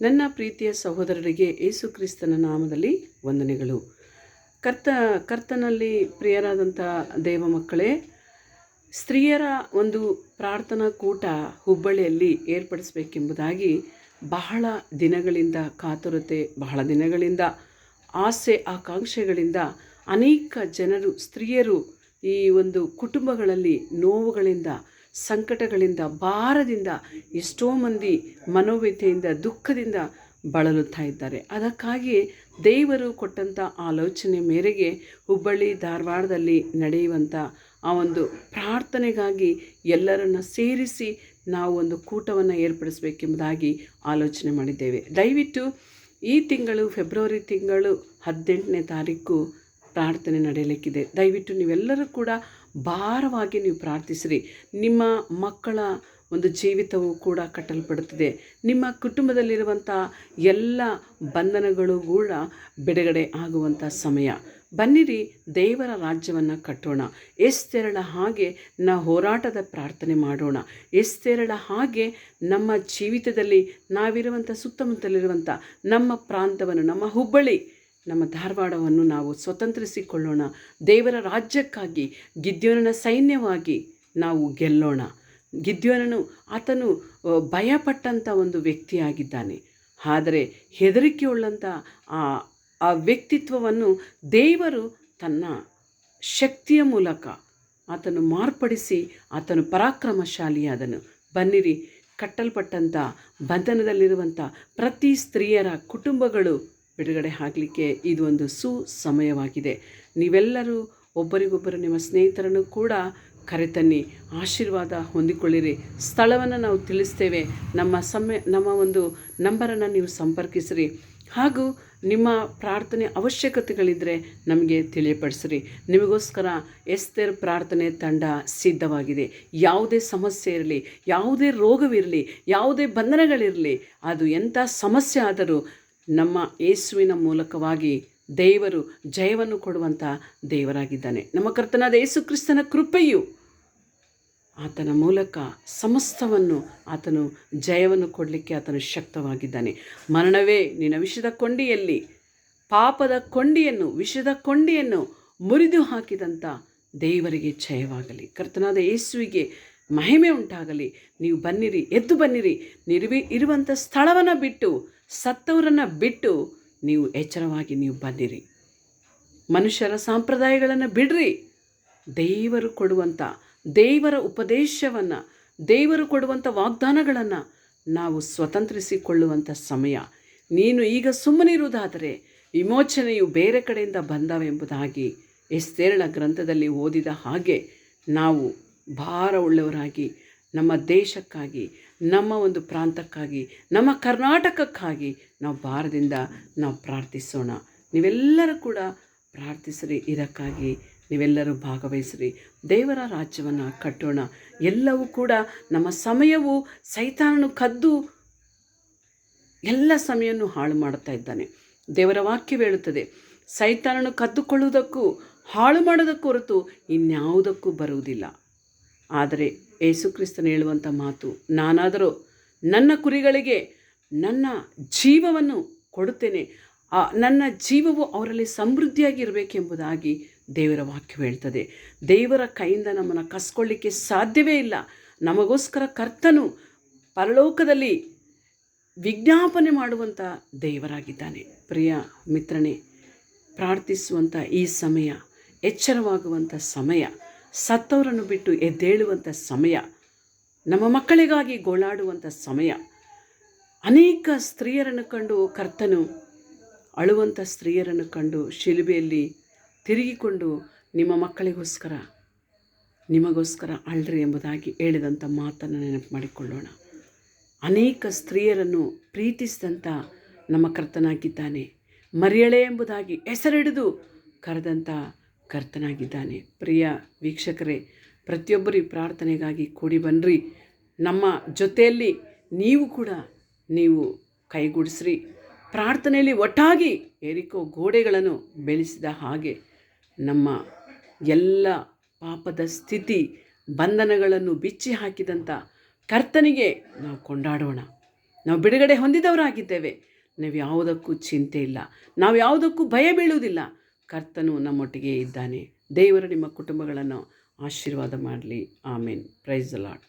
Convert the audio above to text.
ನನ್ನ ಪ್ರೀತಿಯ ಸಹೋದರರಿಗೆ ಯೇಸು ಕ್ರಿಸ್ತನ ನಾಮದಲ್ಲಿ ವಂದನೆಗಳು. ಕರ್ತ, ಕರ್ತನಲ್ಲಿ ಪ್ರಿಯರಾದಂಥ ದೇವ ಮಕ್ಕಳೇ, ಸ್ತ್ರೀಯರ ಒಂದು ಪ್ರಾರ್ಥನಾ ಕೂಟ ಹುಬ್ಬಳ್ಳಿಯಲ್ಲಿ ಏರ್ಪಡಿಸಬೇಕೆಂಬುದಾಗಿ ಬಹಳ ದಿನಗಳಿಂದ ಕಾತುರತೆ, ಬಹಳ ದಿನಗಳಿಂದ ಆಸೆ, ಆಕಾಂಕ್ಷೆಗಳಿಂದ ಅನೇಕ ಜನರು, ಸ್ತ್ರೀಯರು ಈ ಒಂದು ಕುಟುಂಬಗಳಲ್ಲಿ ನೋವುಗಳಿಂದ ಸಂಕಟಗಳಿಂದ, ಭಾರದಿಂದ ಎಷ್ಟೋ ಮಂದಿ ಮನೋವ್ಯಥೆಯಿಂದ, ದುಃಖದಿಂದ ಬಳಲುತ್ತಾ ಇದ್ದಾರೆ. ಅದಕ್ಕಾಗಿ ದೇವರು ಕೊಟ್ಟಂಥ ಆಲೋಚನೆ ಮೇರೆಗೆ ಹುಬ್ಬಳ್ಳಿ, ಧಾರವಾಡದಲ್ಲಿ ನಡೆಯುವಂಥ ಆ ಒಂದು ಪ್ರಾರ್ಥನೆಗಾಗಿ ಎಲ್ಲರನ್ನು ಸೇರಿಸಿ ನಾವು ಒಂದು ಕೂಟವನ್ನು ಏರ್ಪಡಿಸಬೇಕೆಂಬುದಾಗಿ ಆಲೋಚನೆ ಮಾಡಿದ್ದೇವೆ. ದಯವಿಟ್ಟು ಈ ತಿಂಗಳು, ಫೆಬ್ರವರಿ ತಿಂಗಳು ಹದಿನೆಂಟನೇ ತಾರೀಕು ಪ್ರಾರ್ಥನೆ ನಡೆಯಲಿಕ್ಕಿದೆ. ದಯವಿಟ್ಟು ನೀವೆಲ್ಲರೂ ಕೂಡ ಭಾರವಾಗಿ ನೀವು ಪ್ರಾರ್ಥಿಸಿರಿ. ನಿಮ್ಮ ಮಕ್ಕಳ ಒಂದು ಜೀವಿತವು ಕೂಡ ಕಟ್ಟಲ್ಪಡುತ್ತಿದೆ. ನಿಮ್ಮ ಕುಟುಂಬದಲ್ಲಿರುವಂಥ ಎಲ್ಲ ಬಂಧನಗಳು ಕೂಡ ಬಿಡುಗಡೆ ಆಗುವಂಥ ಸಮಯ. ಬನ್ನಿರಿ, ದೇವರ ರಾಜ್ಯವನ್ನು ಕಟ್ಟೋಣ. ಎಸ್ತೆರಳ ಹಾಗೆ ನಾ ಹೋರಾಟದ ಪ್ರಾರ್ಥನೆ ಮಾಡೋಣ. ಎಸ್ತೆರಳ ಹಾಗೆ ನಮ್ಮ ಜೀವಿತದಲ್ಲಿ ನಾವಿರುವಂಥ ಸುತ್ತಮುತ್ತಲಿರುವಂಥ ನಮ್ಮ ಪ್ರಾಂತವನ್ನು ನಮ್ಮ ಹುಬ್ಬಳ್ಳಿ ನಮ್ಮ ಧಾರವಾಡವನ್ನು ನಾವು ಸ್ವತಂತ್ರಿಸಿಕೊಳ್ಳೋಣ. ದೇವರ ರಾಜ್ಯಕ್ಕಾಗಿ, ಗಿದ್ಯೋನನ ಸೈನ್ಯವಾಗಿ ನಾವು ಗೆಲ್ಲೋಣ. ಗಿದ್ಯೋನನು ಆತನು ಭಯಪಟ್ಟಂಥ ಒಂದು ವ್ಯಕ್ತಿಯಾಗಿದ್ದಾನೆ. ಆದರೆ ಹೆದರಿಕೆ ಉಳ್ಳಂಥ ಆ ಆ ವ್ಯಕ್ತಿತ್ವವನ್ನು ದೇವರು ತನ್ನ ಶಕ್ತಿಯ ಮೂಲಕ ಆತನು ಮಾರ್ಪಡಿಸಿ ಆತನು ಪರಾಕ್ರಮಶಾಲಿಯಾದನು. ಬನ್ನಿರಿ ಕಟ್ಟಲ್ಪಟ್ಟಂಥ ಬಂಧನದಲ್ಲಿರುವಂಥ ಪ್ರತಿ ಸ್ತ್ರೀಯರ ಕುಟುಂಬಗಳು ಬಿಡುಗಡೆ ಆಗಲಿಕ್ಕೆ ಇದು ಒಂದು ಸುಸಮಯವಾಗಿದೆ. ನೀವೆಲ್ಲರೂ ಒಬ್ಬರಿಗೊಬ್ಬರು ನಿಮ್ಮ ಸ್ನೇಹಿತರನ್ನು ಕೂಡ ಕರೆತನ್ನಿ, ಆಶೀರ್ವಾದ ಹೊಂದಿಕೊಳ್ಳಿರಿ. ಸ್ಥಳವನ್ನು ನಾವು ತಿಳಿಸ್ತೇವೆ. ನಮ್ಮ ಸಮಯ, ನಮ್ಮ ಒಂದು ನಂಬರನ್ನು ನೀವು ಸಂಪರ್ಕಿಸಿರಿ. ಹಾಗೂ ನಿಮ್ಮ ಪ್ರಾರ್ಥನೆ ಅವಶ್ಯಕತೆಗಳಿದ್ದರೆ ನಮಗೆ ತಿಳಿಯಪಡಿಸ್ರಿ. ನಿಮಗೋಸ್ಕರ ಎಸ್ತೇರ್ ಪ್ರಾರ್ಥನೆ ತಂಡ ಸಿದ್ಧವಾಗಿದೆ. ಯಾವುದೇ ಸಮಸ್ಯೆ ಇರಲಿ, ಯಾವುದೇ ರೋಗವಿರಲಿ, ಯಾವುದೇ ಬಂಧನಗಳಿರಲಿ, ಅದು ಎಂಥ ಸಮಸ್ಯೆ ಆದರೂ ನಮ್ಮ ಯೇಸುವಿನ ಮೂಲಕವಾಗಿ ದೇವರು ಜಯವನ್ನು ಕೊಡುವಂಥ ದೇವರಾಗಿದ್ದಾನೆ. ನಮ್ಮ ಕರ್ತನಾದ ಯೇಸು ಕ್ರಿಸ್ತನ ಕೃಪೆಯು ಆತನ ಮೂಲಕ ಸಮಸ್ತವನ್ನು ಆತನು ಜಯವನ್ನು ಕೊಡಲಿಕ್ಕೆ ಆತನು ಶಕ್ತವಾಗಿದ್ದಾನೆ. ಮರಣವೇ ನಿನ್ನ ವಿಷದ ಕೊಂಡಿಯಲ್ಲಿ, ಪಾಪದ ಕೊಂಡಿಯನ್ನು, ವಿಷದ ಕೊಂಡಿಯನ್ನು ಮುರಿದು ಹಾಕಿದಂಥ ದೇವರಿಗೆ ಜಯವಾಗಲಿ. ಕರ್ತನಾದ ಯೇಸುವಿಗೆ ಮಹಿಮೆ ಉಂಟಾಗಲಿ. ನೀವು ಬನ್ನಿರಿ, ಎದ್ದು ಬನ್ನಿರಿ. ನಿರ್ವಿ ಇರುವಂಥ ಸ್ಥಳವನ್ನು ಬಿಟ್ಟು ಸತ್ತವರನ್ನು ಬಿಟ್ಟು ನೀವು ಎಚ್ಚರವಾಗಿ ನೀವು ಬಂದಿರಿ. ಮನುಷ್ಯರ ಸಂಪ್ರದಾಯಗಳನ್ನು ಬಿಡ್ರಿ. ದೇವರು ಕೊಡುವಂಥ ದೇವರ ಉಪದೇಶವನ್ನು, ದೇವರು ಕೊಡುವಂಥ ವಾಗ್ದಾನಗಳನ್ನು ನಾವು ಸ್ವತಂತ್ರಿಸಿಕೊಳ್ಳುವಂಥ ಸಮಯ. ನೀನು ಈಗ ಸುಮ್ಮನಿರುವುದಾದರೆ ವಿಮೋಚನೆಯು ಬೇರೆ ಕಡೆಯಿಂದ ಬಂದವೆಂಬುದಾಗಿ ಎಸ್ತೇರಳ ಗ್ರಂಥದಲ್ಲಿ ಓದಿದ ಹಾಗೆ ನಾವು ಭಾರವುಳ್ಳವರಾಗಿ ನಮ್ಮ ದೇಶಕ್ಕಾಗಿ ನಮ್ಮ ಒಂದು ಪ್ರಾಂತಕ್ಕಾಗಿ, ನಮ್ಮ ಕರ್ನಾಟಕಕ್ಕಾಗಿ ನಾವು ಭಾರದಿಂದ ನಾವು ಪ್ರಾರ್ಥಿಸೋಣ. ನೀವೆಲ್ಲರೂ ಕೂಡ ಪ್ರಾರ್ಥಿಸ್ರಿ, ಇದಕ್ಕಾಗಿ ನೀವೆಲ್ಲರೂ ಭಾಗವಹಿಸ್ರಿ. ದೇವರ ರಾಜ್ಯವನ್ನು ಕಟ್ಟೋಣ. ಎಲ್ಲವೂ ಕೂಡ ನಮ್ಮ ಸಮಯವು ಸೈತಾನನು ಕದ್ದು ಎಲ್ಲ ಸಮಯವನ್ನು ಹಾಳು ಮಾಡುತ್ತಾ ಇದ್ದಾನೆ. ದೇವರ ವಾಕ್ಯ ಹೇಳುತ್ತದೆ, ಸೈತಾನನು ಕದ್ದುಕೊಳ್ಳುವುದಕ್ಕೂ ಹಾಳು ಮಾಡೋದಕ್ಕೂ ಹೊರತು ಇನ್ಯಾವುದಕ್ಕೂ ಬರುವುದಿಲ್ಲ. ಆದರೆ ಯೇಸುಕ್ರಿಸ್ತನು ಹೇಳುವಂಥ ಮಾತು, ನಾನಾದರೂ ನನ್ನ ಕುರಿಗಳಿಗೆ ನನ್ನ ಜೀವವನ್ನು ಕೊಡುತ್ತೇನೆ. ಆ ನನ್ನ ಜೀವವು ಅವರಲ್ಲಿ ಸಮೃದ್ಧಿಯಾಗಿರಬೇಕೆಂಬುದಾಗಿ ದೇವರ ವಾಕ್ಯ ಹೇಳ್ತದೆ. ದೇವರ ಕೈಯಿಂದ ನಮ್ಮನ್ನು ಕಸ್ಕೊಳ್ಳಿಕ್ಕೆ ಸಾಧ್ಯವೇ ಇಲ್ಲ. ನಮಗೋಸ್ಕರ ಕರ್ತನು ಪರಲೋಕದಲ್ಲಿ ವಿಜ್ಞಾಪನೆ ಮಾಡುವಂಥ ದೇವರಾಗಿದ್ದಾನೆ. ಪ್ರಿಯ ಮಿತ್ರನೇ, ಪ್ರಾರ್ಥಿಸುವಂಥ ಈ ಸಮಯ, ಎಚ್ಚರವಾಗುವಂಥ ಸಮಯ ಸತ್ತವರನ್ನು ಬಿಟ್ಟು ಎದ್ದೇಳುವಂಥ ಸಮಯ, ನಮ್ಮ ಮಕ್ಕಳಿಗಾಗಿ ಗೋಳಾಡುವಂಥ ಸಮಯ, ಅನೇಕ ಸ್ತ್ರೀಯರನ್ನು ಕಂಡು ಕರ್ತನು ಅಳುವಂಥ ಸ್ತ್ರೀಯರನ್ನು ಕಂಡು ಶಿಲುಬೆಯಲ್ಲಿ ತಿರುಗಿಕೊಂಡು ನಿಮ್ಮ ಮಕ್ಕಳಿಗೋಸ್ಕರ, ನಿಮಗೋಸ್ಕರ ಅಳ್ರಿ ಎಂಬುದಾಗಿ ಹೇಳಿದಂಥ ಮಾತನ್ನು ನೆನಪು ಮಾಡಿಕೊಳ್ಳೋಣ. ಅನೇಕ ಸ್ತ್ರೀಯರನ್ನು ಪ್ರೀತಿಸಿದಂಥ ನಮ್ಮ ಕರ್ತನಾಗಿದ್ದಾನೆ. ಮರಿಯಳೆ ಎಂಬುದಾಗಿ ಹೆಸರಿಡಿದು ಕರೆದಂಥ ಕರ್ತನಾಗಿದ್ದಾನೆ. ಪ್ರಿಯ ವೀಕ್ಷಕರೇ, ಪ್ರತಿಯೊಬ್ಬರಿ ಪ್ರಾರ್ಥನೆಗಾಗಿ ಕೂಡಿ ಬನ್ನಿರಿ ನಮ್ಮ ಜೊತೆಯಲ್ಲಿ ನೀವು ಕೂಡ ನೀವು ಕೈಗೂಡಿಸ್ರಿ. ಪ್ರಾರ್ಥನೆಯಲ್ಲಿ ಒಟ್ಟಾಗಿ ಏರಿಕೋ ಗೋಡೆಗಳನ್ನು ಬೆಳೆಸಿದ ಹಾಗೆ ನಮ್ಮ ಎಲ್ಲ ಪಾಪದ ಸ್ಥಿತಿ, ಬಂಧನಗಳನ್ನು ಬಿಚ್ಚಿ ಹಾಕಿದಂಥ ಕರ್ತನಿಗೆ ನಾವು ಕೊಂಡಾಡೋಣ. ನಾವು ಬಿಡುಗಡೆ ಹೊಂದಿದವರಾಗಿದ್ದೇವೆ. ನಾವು ಯಾವುದಕ್ಕೂ ಚಿಂತೆ ಇಲ್ಲ. ನಾವು ಯಾವುದಕ್ಕೂ ಭಯ ಬೀಳುವುದಿಲ್ಲ. ಕರ್ತನು ನಮ್ಮೊಟ್ಟಿಗೆ ಇದ್ದಾನೆ. ದೇವರು ನಿಮ್ಮ ಕುಟುಂಬಗಳನ್ನು ಆಶೀರ್ವಾದ ಮಾಡಲಿ. ಆಮೇನ್. ಪ್ರೈಸ್ ಲಾಡ್